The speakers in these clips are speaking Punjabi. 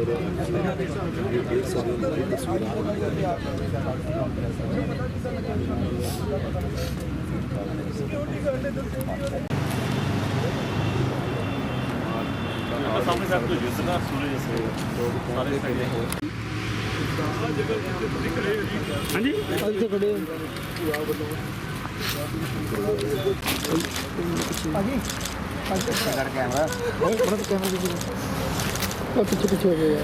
ਔਰ ਇਹ ਦੇਖ ਸਕਦੇ ਹੋ ਕਿ ਤਸਵੀਰਾਂ ਸਾਹਮਣੇ ਸਾਹਿਬ ਤੋਂ ਜਿਸ ਦਾ ਸੂਰਜ ਸੇ ਸਾਰੇ ਖੜੇ ਹੋ ਹਾਂਜੀ ਇੱਥੇ ਖੜੇ ਭਾਜੀ ਕੈਮਰਾ ਨਹੀਂ ਬੜਾ ਕੈਮਰਾ ਦੀ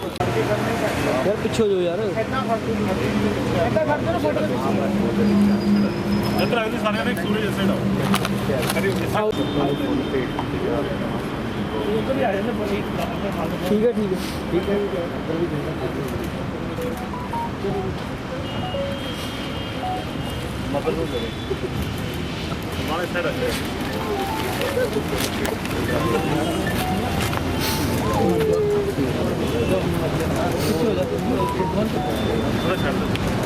ਉਹ ਪਿੱਛੇ ਪਿੱਛੇ ਹੋ ਗਿਆ ਯਾਰ ਯਾਰ ਪਿੱਛੇ ਹੋ ਜਾਓ ਯਾਰ। ਇੱਧਰ ਆਏ ਸਾਰਿਆਂ ਨੇ ਸੂਰਜ ਇਸੇ ਦਾ ਠੀਕ ਹੈ ਠੀਕ ਹੈ। ਠੀਕ ਹੈ ਮਾਲੇ ਸਾਈਡ ਅੱਗੇ ਥੋੜਾ ਛੱਡ ਦਿਓ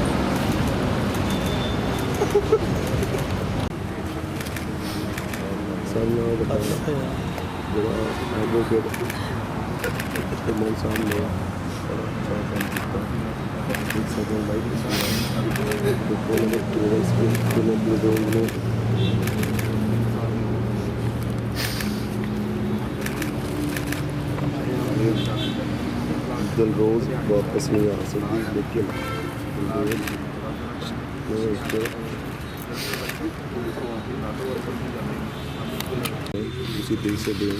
ਸਾਹਮਣੇ ਉਹ ਬਤਾਇਆ ਜਿਹੜਾ ਐਡਵੋਕੇਟ ਕੁਮਨ ਸਾਹਿਬ ਨੇ ਬੜਾ ਅੱਛਾ ਕੰਮ ਕੀਤਾ ਦੇਖ ਸਕਦੇ ਹੋ ਬਾਈਕ ਦੇ ਕੋਲ ਦੇ ਟੂਲਸ ਵੀ ਕਿਵੇਂ ਦੇ ਦੋ ਨੇ ਦਿਲਰੋਜ਼ ਵਾਪਸ ਨਹੀਂ ਆ ਸਕਦੀ ਲੇਕਿਨ ਦਿਲਰੋਜ਼ ਨੇ ਇੱਕ ਤੁਸੀਂ ਦੇਖ ਸਕਦੇ ਹੋ?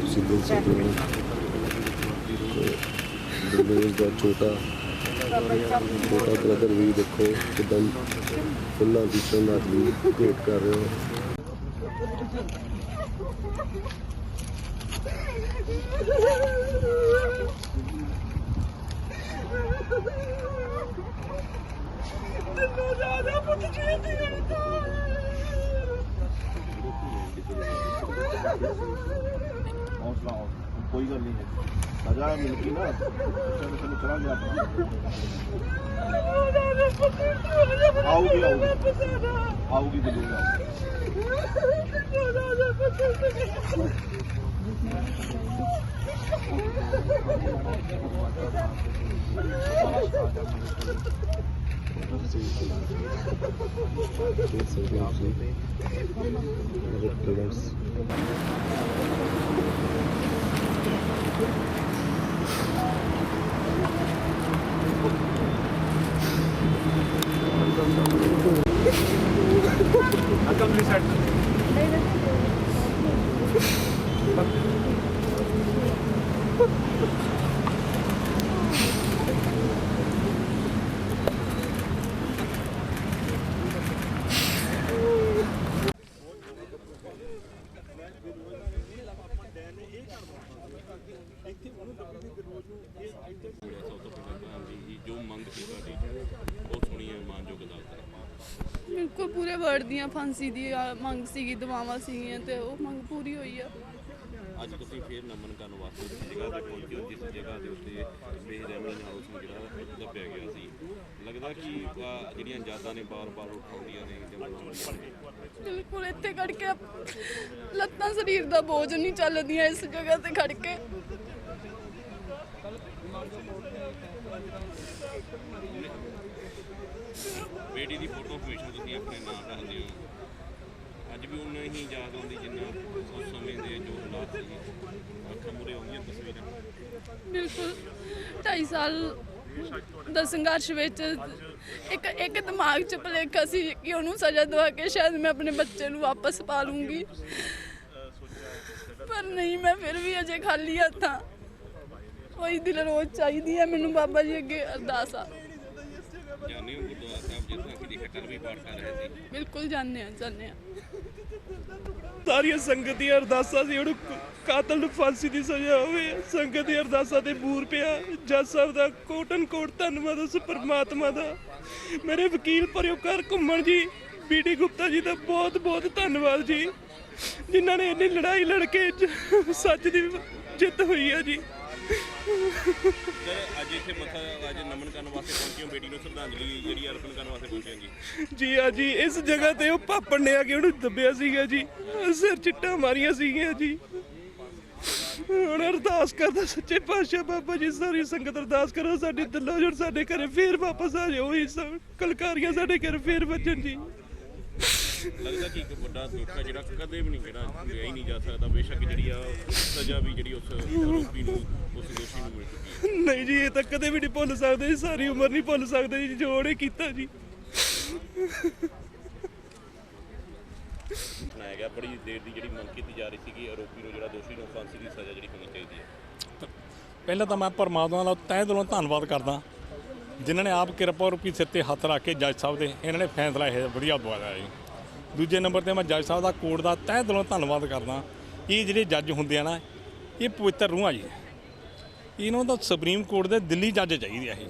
ਤੁਸੀਂ ਦੇਖ ਸਕਦੇ ਹੋ। ਦਿਲਰੋਜ਼ ਦਾ ਛੋਟਾ ਛੋਟਾ ਬ੍ਰਦਰ ਵੀ ਦੇਖੋ ਕਿਦਾਂ ਫੁੱਲਾਂ ਦੀ ਵੀ ਭੇਟ ਕਰ ਰਹੇ ਹੋ। ਹੌਸਲਾ ਹੌਸਲਾ ਕੋਈ ਗੱਲ ਨਹੀਂ ਹੈ। ਸਜ਼ਾ ਮਿਲ ਗਈ ਨਾ ਚਲੋ ਚਲੋ, ਕਰਾਂਗੇ ਆਪਣਾ ਆਊਗੀ ਆਊਗੀ। ਆਊਗੀ ਬਦਲੂਗਾ ਦੇਖ ਸਕਦੇ ਹੋ ਤੁਸੀਂ ਰੈਸਟੋਰੈਂਟਸ ਅਕਮਲੀ ਸਾਈਡ ਸਭ ਤੋਂ ਪਹਿਲਾਂ ਤਾਂ ਵੀ ਜੋ ਮੰਗ ਸੀ ਤੁਹਾਡੀ ਉਹ ਸੁਣੀ ਹੈ ਮਾਨਯੋਗ ਅਦਾਲਤ ਨੇ ਮੇਰੇ ਕੋਲ ਪੂਰੇ ਵਰਡ ਦੀਆਂ ਫਾਂਸੀ ਦੀ ਮੰਗ ਸੀਗੀ ਦਵਾਵਾਂ ਸੀਗੀਆਂ ਤੇ ਉਹ ਮੰਗ ਪੂਰੀ ਹੋਈ ਆ। ਅੱਜ ਤੁਸੀਂ ਫੇਰ ਨਮਨ ਕਰਨ ਵਾਸਤੇ ਉਸ ਜਗ੍ਹਾ ਤੇ ਪਹੁੰਚੇ ਹੋ ਜਿਸ ਜਗ੍ਹਾ ਦੇ ਉੱਤੇ ਬੇਰਹਿਮੀ ਨਾਲ ਉਸ ਨੂੰ ਜਿਹੜਾ ਦੱਬਿਆ ਗਿਆ ਸੀ। ਲੱਗਦਾ ਕਿ ਜਿਹੜੀਆਂ ਯਾਦਾਂ ਨੇ ਬਾਰ-ਬਾਰ ਉਠਾਉਂਦੀਆਂ ਨੇ ਬਿਲਕੁਲ ਇੱਥੇ ਖੜ ਕੇ ਲੱਤਾਂ ਸਰੀਰ ਦਾ ਬੋਝ ਨਹੀਂ ਚੱਲਦੀਆਂ ਇਸ ਜਗ੍ਹਾ ਤੇ ਖੜ ਕੇ। ਬੇਟੀ ਦੀ ਫੋਟੋ ਹਮੇਸ਼ਾ ਤੁਸੀਂ ਆਪਣੇ ਨਾਲ ਰੱਖਦੇ ਹੋ ਅੱਜ ਵੀ ਉਨਾ ਹੀ ਯਾਦ ਆਉਂਦੀ ਜਿੰਨਾ ਉਸ ਸਮੇਂ ਦੇ ਜੋ ਹਾਲਾਤ ਸੀ। ਅੱਖਾਂ ਮੂਹਰੇ ਆਉਂਦੀਆਂ ਤਸਵੀਰਾਂ। ਬਿਲਕੁਲ। 2.5 ਸਾਲ ਦਾ ਸੰਘਰਸ਼ ਵਿੱਚ ਇੱਕ ਇੱਕ ਦਿਮਾਗ 'ਚ ਭੁਲੇਖਾ ਸੀ ਕਿ ਉਹਨੂੰ ਸਜ਼ਾ ਦਵਾ ਕੇ ਸ਼ਾਇਦ ਮੈਂ ਆਪਣੇ ਬੱਚੇ ਨੂੰ ਵਾਪਸ ਪਾ ਲੂੰਗੀ। ਪਰ ਨਹੀਂ ਮੈਂ ਫਿਰ ਵੀ ਅਜੇ ਖਾਲੀ ਹੱਥਾਂ। ਕੋਈ ਦਿਲ ਰੋਜ਼ ਚਾਹੀਦੀ ਹੈ ਮੈਨੂੰ ਬਾਬਾ ਜੀ ਅੱਗੇ ਅਰਦਾਸ ਆ। ਜਾਣੀ ਉਹ ਗੁਰਦੁਆਰਾ ਸਾਹਿਬ ਜਿਸ ਤਰ੍ਹਾਂ ਕਿ ਦੇਖਿਆ ਕਰ ਵੀ ਪਾਠ ਕਰ ਰਹੇ ਸੀ? ਬਿਲਕੁਲ ਜਾਣਦੇ ਆ ਜਾਣਦੇ ਆ ਸਾਰੀਆਂ ਸੰਗਤ ਦੀਆਂ ਅਰਦਾਸਾਂ ਸੀ ਉਹਨੂੰ ਕਾਤਲ ਨੂੰ ਫਾਂਸੀ ਦੀ ਸਜ਼ਾ ਹੋਵੇ। ਸੰਗਤ ਦੀਆਂ ਅਰਦਾਸਾਂ ਤੇ ਬੂਰ ਪਿਆ। ਜੱਜ ਸਾਹਿਬ ਦਾ ਕੋਟਨ ਕੋਟ ਧੰਨਵਾਦ ਉਸ ਪਰਮਾਤਮਾ ਦਾ। ਮੇਰੇ ਵਕੀਲ ਪਰਿਓਕਾਰ ਘੁੰਮਣ ਜੀ ਬੀਡੀ ਗੁਪਤਾ ਜੀ ਦਾ ਬਹੁਤ ਬਹੁਤ ਧੰਨਵਾਦ ਜੀ। ਜਿਨ੍ਹਾਂ ਨੇ ਇੰਨੀ ਲੜਾਈ ਲੜ ਕੇ ਸੱਚ ਦੀ ਜਿੱਤ ਹੋਈ ਹੈ ਜੀ। ਸਰ, ਅੱਜ ਇੱਥੇ ਮੱਥਾ ਅੱਜ ਨਮਨ ਕਰਨ ਵਾਸਤੇ ਪਹੁੰਚੇ ਹੋ, ਬੇਟੀ ਨੂੰ ਸ਼ਰਧਾਂਜਲੀ ਜਿਹੜੀ ਅਰਪਣ ਕਰਨ ਵਾਸਤੇ ਪਹੁੰਚੇ ਹੋ ਜੀ। ਜੀ ਆ ਜੀ, ਇਸ ਜਗ੍ਹਾ ਤੇ ਉਹ ਪਾਪਣ ਨੇ ਆ ਕੇ ਉਹਨੂੰ ਦੱਬਿਆ ਸੀਗਾ ਜੀ। ਸਿਰ ਚਿੱਟਾ ਮਾਰੀਆਂ ਸੀਗੀਆਂ ਜੀ। ਹੁਣ ਅਰਦਾਸ ਕਰਦਾ, ਸੱਚੇ ਪਾਤਸ਼ਾਹ ਬਾਬਾ ਜੀ, ਸਾਰੀ ਸੰਗਤ ਅਰਦਾਸ ਕਰੋ, ਸਾਡੇ ਦਿਲੋਂ ਜੁੜ, ਸਾਡੇ ਘਰੇ ਫੇਰ ਵਾਪਸ ਆ ਜਾਓ ਹੀ ਸਭ ਕਲਕਾਰੀਆਂ ਸਾਡੇ ਘਰੇ ਫੇਰ ਵੱਜਣ ਜੀ। ਲੱਗਦਾ ਕਿ ਇੱਕ ਵੱਡਾ ਦੁੱਖ ਹੈ ਜਿਹੜਾ ਕਦੇ ਵੀ ਨਹੀਂ ਜਿਹੜਾ ਲਿਆ ਹੀ ਨਹੀਂ ਜਾ ਸਕਦਾ। ਬੇਸ਼ੱਕ ਜਿਹੜੀ ਆ ਸਜ਼ਾ ਵੀ ਜਿਹੜੀ ਉਸ ਆਰੋਪੀ ਨੂੰ ਉਸ ਦੋਸ਼ੀ ਨੂੰ ਮਿਲ ਚੁੱਕੀ ਹੈ। ਨਹੀਂ ਜੀ ਇਹ ਤਾਂ ਕਦੇ ਵੀ ਨਹੀਂ ਭੁੱਲ ਸਕਦੇ ਜੀ ਸਾਰੀ ਉਮਰ ਨਹੀਂ ਭੁੱਲ ਸਕਦੇ ਜੀ ਜੋ ਉਹਨੇ ਕੀਤਾ ਜੀ। ਸੁਣਾਇਆ ਗਿਆ ਬੜੀ ਦੇਰ ਦੀ ਜਿਹੜੀ ਮੰਗ ਕੀਤੀ ਜਾ ਰਹੀ ਸੀ ਕਿ ਆਰੋਪੀ ਨੂੰ ਜਿਹੜਾ ਦੋਸ਼ੀ ਨੂੰ ਫਾਂਸੀ ਦੀ ਸਜ਼ਾ ਜਿਹੜੀ ਹੋਣੀ ਚਾਹੀਦੀ ਹੈ। ਪਹਿਲਾਂ ਤਾਂ ਮੈਂ ਪਰਮਾਤਮਾ ਦਾ ਤਹਿ ਦਿਲੋਂ ਧੰਨਵਾਦ ਕਰਦਾ ਜਿਨ੍ਹਾਂ ਨੇ ਆਪ ਕਿਰਪਾ ਰੂਪੀ ਸਿਰ ਤੇ ਹੱਥ ਰੱਖ ਕੇ ਜੱਜ ਸਾਹਿਬ ਦੇ ਇਹਨਾਂ ਨੇ ਫੈਸਲਾ ਇਹ ਵਧੀਆ ਦਵਾਇਆ ਜੀ। ਦੂਜੇ ਨੰਬਰ ਤੇ ਮੈਂ ਜੱਜ ਸਾਹਿਬ ਦਾ ਕੋਰਟ ਦਾ ਤਹਿ ਦਿਲੋਂ ਧੰਨਵਾਦ ਕਰਦਾ ਇਹ ਜਿਹੜੇ ਜੱਜ ਹੁੰਦੇ ਆ ਨਾ, ਇਹ ਪਵਿੱਤਰ ਰੂਹਾਂ ਜੀ। ਇਹਨਾਂ ਦਾ ਸੁਪਰੀਮ ਕੋਰਟ ਦੇ ਦਿੱਲੀ ਜੱਜ ਚਾਹੀਦੇ ਆ ਇਹ।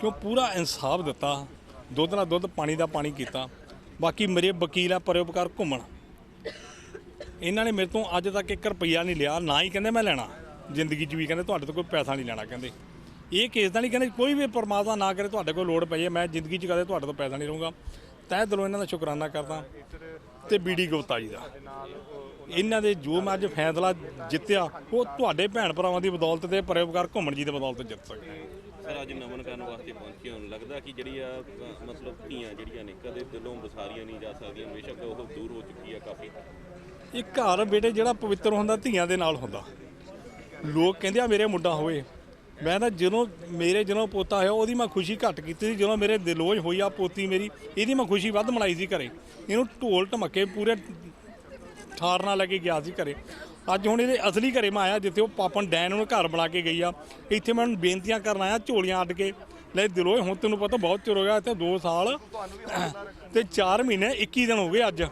ਕਿਉਂ ਪੂਰਾ ਇਨਸਾਫ ਦਿੱਤਾ, ਦੁੱਧ ਨਾਲ ਦੁੱਧ, ਪਾਣੀ ਦਾ ਪਾਣੀ ਕੀਤਾ। ਬਾਕੀ ਮੇਰੇ ਵਕੀਲ ਆ, ਪਰਉਪਕਾਰ ਘੁੰਮਣ। ਇਹਨਾਂ ਨੇ ਮੇਰੇ ਤੋਂ ਅੱਜ ਤੱਕ 1 ਰੁਪਈਆ ਨਹੀਂ ਲਿਆ, ਨਾ ਹੀ ਕਹਿੰਦੇ ਮੈਂ ਲੈਣਾ। ਜ਼ਿੰਦਗੀ 'ਚ ਵੀ ਕਹਿੰਦੇ ਤੁਹਾਡੇ ਤੋਂ ਕੋਈ ਪੈਸਾ ਨਹੀਂ ਲੈਣਾ ਕਹਿੰਦੇ। ਇਹ ਕੇਸ ਦਾ ਨਹੀਂ ਕਹਿੰਦੇ ਕੋਈ ਵੀ ਪਰਮਾਤਮਾ ਨਾ ਕਰੇ, ਤੁਹਾਡੇ ਕੋਲ ਲੋੜ ਪਈ ਹੈ, ਮੈਂ ਜ਼ਿੰਦਗੀ 'ਚ ਕਦੇ ਤੁਹਾਡੇ ਤੋਂ ਪੈਸਾ ਨਹੀਂ ਲਵਾਂਗਾ ਤਹਿ ਦਿਲੋਂ ਇਹਨਾਂ ਦਾ ਸ਼ੁਕਰਾਨਾ ਕਰਦਾ ਤੇ ਬੀਡੀ ਗੁਪਤਾ ਜੀ ਦਾ। ਇਹਨਾਂ ਦੇ ਜੋ ਮੈਂ ਅੱਜ ਫੈਸਲਾ ਜਿੱਤਿਆ ਉਹ ਤੁਹਾਡੇ ਭੈਣ ਭਰਾਵਾਂ ਦੀ ਬਦੌਲਤ ਤੇ ਪਰਉਪਕਾਰ ਘੁੰਮਣ ਜੀ ਦੀ ਬਦੌਲਤ ਜਿੱਤ ਸਕੇ ਸਰ ਅੱਜ ਨਮਨ ਕਰਨ ਵਾਸਤੇ ਪਹੁੰਚੇ ਹੋਣ ਲੱਗਦਾ ਕਿ ਜਿਹੜੀ ਆ ਮਤਲਬ ਧੀਆਂ ਜਿਹੜੀਆਂ ਨੇ ਕਦੇ ਦਿਲੋਂ ਵਸਾਰੀਆਂ ਨਹੀਂ ਜਾ ਸਕਦੀਆਂ ਬੇਸ਼ੱਕ ਉਹ ਦੂਰ ਹੋ ਚੁੱਕੀ ਆ ਕਾਫੀ। ਇਹ ਘਰ ਬੇਟੇ ਜਿਹੜਾ ਪਵਿੱਤਰ ਹੁੰਦਾ ਧੀਆਂ ਦੇ ਨਾਲ ਹੁੰਦਾ। ਲੋਕ ਕਹਿੰਦੇ ਆ ਮੇਰੇ ਮੁੰਡਾ ਹੋਵੇ। ਮੈਂ ਨਾ ਜਦੋਂ ਮੇਰੇ ਜਦੋਂ ਪੋਤਾ ਹੋਇਆ, ਉਹਦੀ ਮੈਂ ਖੁਸ਼ੀ ਘੱਟ ਕੀਤੀ ਸੀ। ਜਦੋਂ ਮੇਰੇ ਦਿਲੋਜ ਹੋਈ ਆ ਪੋਤੀ ਮੇਰੀ, ਇਹਦੀ ਮੈਂ ਖੁਸ਼ੀ ਵੱਧ ਮਨਾਈ ਸੀ ਘਰੇ। ਇਹਨੂੰ ਢੋਲ ਢਮੱਕੇ ਪੂਰੇ ਠਾਰ ਨਾਲ ਲੈ ਕੇ ਗਿਆ ਸੀ ਘਰੇ। ਅੱਜ ਹੁਣ ਇਹਦੇ ਅਸਲੀ ਘਰੇ ਮੈਂ ਆਇਆ, ਜਿੱਥੇ ਉਹ ਪਾਪਨ ਡੈਨ ਉਹਨੂੰ ਘਰ ਬਣਾ ਕੇ ਗਈ ਆ। ਇੱਥੇ ਮੈਂ ਉਹਨੂੰ ਬੇਨਤੀਆਂ ਕਰਨ ਆਇਆ, ਝੋਲੀਆਂ ਅੱਡ ਕੇ। ਲੈ ਦਿਲੋਂ ਹੁਣ ਤੈਨੂੰ ਪਤਾ ਬਹੁਤ ਚਿਰ ਹੋ ਗਿਆ, ਇੱਥੇ 2 ਸਾਲ ਤੇ 4 ਮਹੀਨੇ 21 ਦਿਨ ਹੋ ਗਏ ਅੱਜ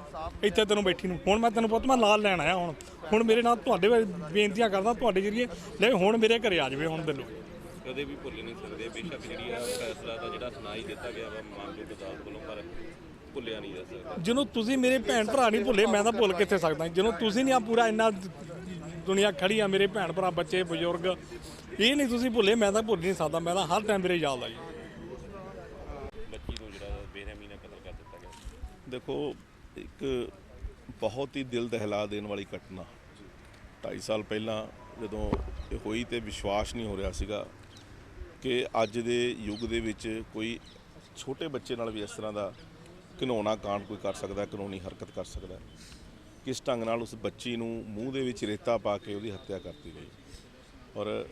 ਇੱਥੇ ਤੈਨੂੰ ਬੈਠੀ ਨੂੰ। ਹੁਣ ਮੈਂ ਤੈਨੂੰ ਪੁੱਤ, ਮੈਂ ਲਾਲ ਲੈਣ ਆਇਆ ਹੁਣ। ਹੁਣ ਮੇਰੇ ਨਾਲ ਤੁਹਾਡੇ ਵੱਲ ਬੇਨਤੀਆਂ ਕਰਦਾ ਤੁਹਾਡੇ ਜਰੀਏ। ਲੈ ਹੁਣ ਮੇਰੇ ਘਰੇ ਆ ਜਾਵੇ ਹੁਣ ਦਿਲੋਂ ਕਦੇ ਵੀ ਭੁੱਲ ਨਹੀਂ ਸਕਦੇ। ਬੇਸ਼ੱਕ ਜਿਹੜੀ ਆ ਫੈਸਲਾ ਤਾਂ ਜਿਹੜਾ ਸੁਣਾਈ ਦਿੱਤਾ ਗਿਆ ਵਾ ਮਾਨਯੋਗ ਅਦਾਲਤ ਵੱਲੋਂ ਪਰ ਭੁੱਲਿਆ ਨਹੀਂ ਜਾ ਸਕਦਾ। ਜਦੋਂ ਤੁਸੀਂ ਮੇਰੇ ਭੈਣ ਭਰਾ ਨਹੀਂ ਭੁੱਲੇ ਮੈਂ ਤਾਂ ਭੁੱਲ ਕਿੱਥੇ ਸਕਦਾ। ਜਦੋਂ ਤੁਸੀਂ ਨਹੀਂ ਆ ਪੂਰਾ ਇੰਨਾ ਦੁਨੀਆ ਖੜੀ ਆ ਮੇਰੇ ਭੈਣ ਭਰਾ ਬੱਚੇ ਬਜ਼ੁਰਗ ਇਹ ਨਹੀਂ ਤੁਸੀਂ ਭੁੱਲੇ ਮੈਂ ਤਾਂ ਭੁੱਲ ਨਹੀਂ ਸਕਦਾ। ਮੈਂ ਤਾਂ ਹਰ ਟਾਈਮ ਮੇਰੇ ਯਾਦ ਆ ਜੀ। ਬੱਚੀ ਨੂੰ ਜਿਹੜਾ ਬੇਰਹਿਮੀ ਨਾਲ ਕਤਲ ਕਰ ਦਿੱਤਾ ਗਿਆ। ਦੇਖੋ ਇੱਕ ਬਹੁਤ ਹੀ ਦਿਲ ਦਹਿਲਾ ਦੇਣ ਵਾਲੀ ਘਟਨਾ। 2.5 ਸਾਲ ਪਹਿਲਾਂ ਜਦੋਂ ਇਹ ਹੋਈ ਤੇ ਵਿਸ਼ਵਾਸ ਨਹੀਂ ਹੋ ਰਿਹਾ ਸੀਗਾ ਕਿ ਅੱਜ ਦੇ ਯੁੱਗ ਦੇ ਵਿੱਚ ਕੋਈ ਛੋਟੇ ਬੱਚੇ ਨਾਲ ਵੀ ਇਸ ਤਰ੍ਹਾਂ ਦਾ ਘਿਨੌਣਾ ਕਾਂਡ ਕੋਈ ਕਰ ਸਕਦਾ ਕਾਨੂੰਨੀ ਹਰਕਤ ਕਰ ਸਕਦਾ ਕਿਸ ਢੰਗ ਨਾਲ ਉਸ ਬੱਚੀ ਨੂੰ ਮੂੰਹ ਦੇ ਵਿੱਚ ਰੇਤਾ ਪਾ ਕੇ ਉਹਦੀ ਹੱਤਿਆ ਕਰਤੀ ਗਈ। ਔਰ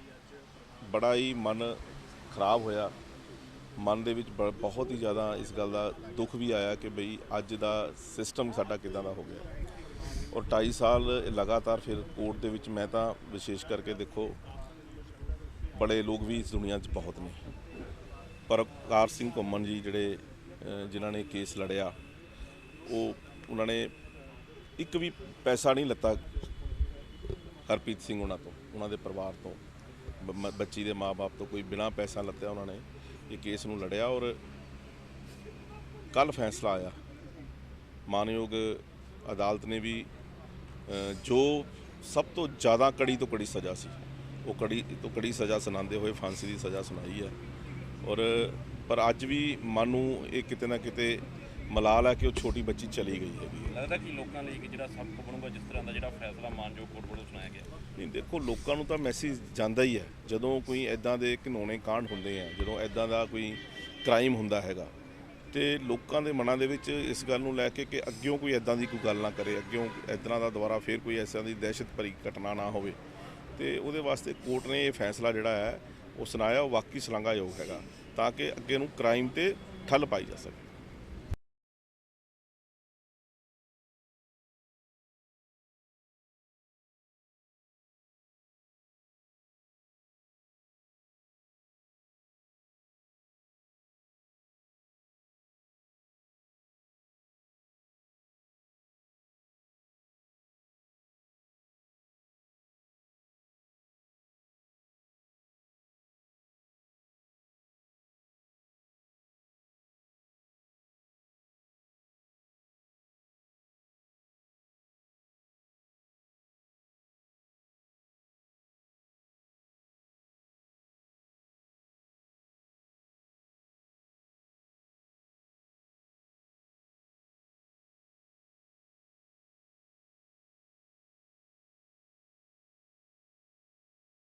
ਬੜਾ ਹੀ ਮਨ ਖਰਾਬ ਹੋਇਆ। ਮਨ ਦੇ ਵਿੱਚ ਬ- ਬਹੁਤ ਹੀ ਜ਼ਿਆਦਾ ਇਸ ਗੱਲ ਦਾ ਦੁੱਖ ਵੀ ਆਇਆ ਕਿ ਬਈ ਅੱਜ ਦਾ ਸਿਸਟਮ ਸਾਡਾ ਕਿਦਾਂ ਦਾ ਹੋ ਗਿਆ। ਔਰ 2.5 ਸਾਲ ਲਗਾਤਾਰ ਫਿਰ ਕੋਰਟ ਦੇ ਵਿੱਚ ਮੈਂ ਤਾਂ ਵਿਸ਼ੇਸ਼ ਕਰਕੇ ਦੇਖੋ, ਬੜੇ ਲੋਕ ਵੀ ਇਸ ਦੁਨੀਆ 'ਚ ਬਹੁਤ ਨੇ। ਪਰ ਕਾਰ ਸਿੰਘ ਘੁੰਮਣ ਜੀ ਜਿਹੜੇ ਜਿਨ੍ਹਾਂ ਨੇ ਕੇਸ ਲੜਿਆ, ਉਹ, ਉਹਨਾਂ ਨੇ ਇੱਕ ਵੀ ਪੈਸਾ ਨਹੀਂ ਲੱਤਾ ਹਰਪ੍ਰੀਤ ਸਿੰਘ ਉਹਨਾਂ ਤੋਂ, ਉਹਨਾਂ ਦੇ ਪਰਿਵਾਰ ਤੋਂ। ਬੱਚੀ ਦੇ ਮਾਪੇ ਤੋਂ ਕੋਈ ਬਿਨਾ ਪੈਸਾ ਲੱਤਿਆ ਉਹਨਾਂ ਨੇ। ਇਹ ਕੇਸ ਨੂੰ ਲੜਿਆ ਔਰ ਕੱਲ ਫੈਸਲਾ ਆਇਆ। ਮਾਨਯੋਗ ਅਦਾਲਤ ਨੇ ਵੀ ਜੋ ਸਭ ਤੋਂ ਜ਼ਿਆਦਾ ਕੜੀ ਤੋਂ ਕੜੀ ਸਜ਼ਾ ਸੀ, ਉਹ ਕੜੀ ਤੋਂ ਕੜੀ ਸਜ਼ਾ ਸੁਣਾਉਂਦੇ ਹੋਏ ਫਾਂਸੀ ਦੀ ਸਜ਼ਾ ਸੁਣਾਈ ਹੈ। ਔਰ, ਪਰ ਅੱਜ ਵੀ ਮਨ ਨੂੰ ਇਹ ਕਿਤੇ ਨਾ ਕਿਤੇ ਮਲਾਲ ਹੈ ਕਿ ਉਹ ਛੋਟੀ ਬੱਚੀ ਚਲੀ ਗਈ ਹੈਗੀ ਹੈ। ਲੱਗਦਾ ਕਿ ਲੋਕਾਂ ਲਈ ਇੱਕ ਜਿਹੜਾ ਸਬਕ ਬਣੂਗਾ ਜਿਸ ਤਰ੍ਹਾਂ ਦਾ ਜਿਹੜਾ ਫੈਸਲਾ ਮਾਨਯੋਗ ਕੋਰਟ ਵੱਲੋਂ ਸੁਣਾਇਆ ਗਿਆ। ਨਹੀਂ ਦੇਖੋ ਲੋਕਾਂ ਨੂੰ ਤਾਂ ਮੈਸੇਜ ਜਾਂਦਾ ਹੀ ਹੈ। ਜਦੋਂ ਕੋਈ ਐਦਾਂ ਦੇ ਘਿਨੌਣੇ ਕਾਂਡ ਹੁੰਦੇ ਆ ਜਦੋਂ ਐਦਾਂ ਦਾ ਕੋਈ ਕ੍ਰਾਈਮ ਹੁੰਦਾ ਹੈਗਾ ਤੇ ਲੋਕਾਂ ਦੇ ਮਨਾਂ ਦੇ ਵਿੱਚ ਇਸ ਗੱਲ ਨੂੰ ਲੈ ਕੇ ਕਿ ਅੱਗਿਓਂ ਕੋਈ ਐਦਾਂ ਦੀ ਕੋਈ ਗੱਲ ਨਾ ਕਰੇ ਅੱਗਿਓਂ ਇਦਾਂ ਦਾ ਦੁਬਾਰਾ ਫੇਰ ਕੋਈ ਐਸਾਂ ਦੀ ਦਹਿਸ਼ਤ ਭਰੀ ਘਟਨਾ ਨਾ ਹੋਵੇ ਤੇ ਉਹਦੇ ਵਾਸਤੇ ਕੋਰਟ ਨੇ ਇਹ ਫੈਸਲਾ ਜਿਹੜਾ ਹੈ ਉਹ ਸੁਣਾਇਆ ਉਹ ਵਾਕਈ ਸ਼ਲਾਘਾਯੋਗ ਹੈਗਾ ਤਾਂ ਕਿ ਅੱਗੇ ਨੂੰ ਕ੍ਰਾਈਮ ਤੇ ਠੱਲ ਪਾਈ ਜਾ ਸਕੇ।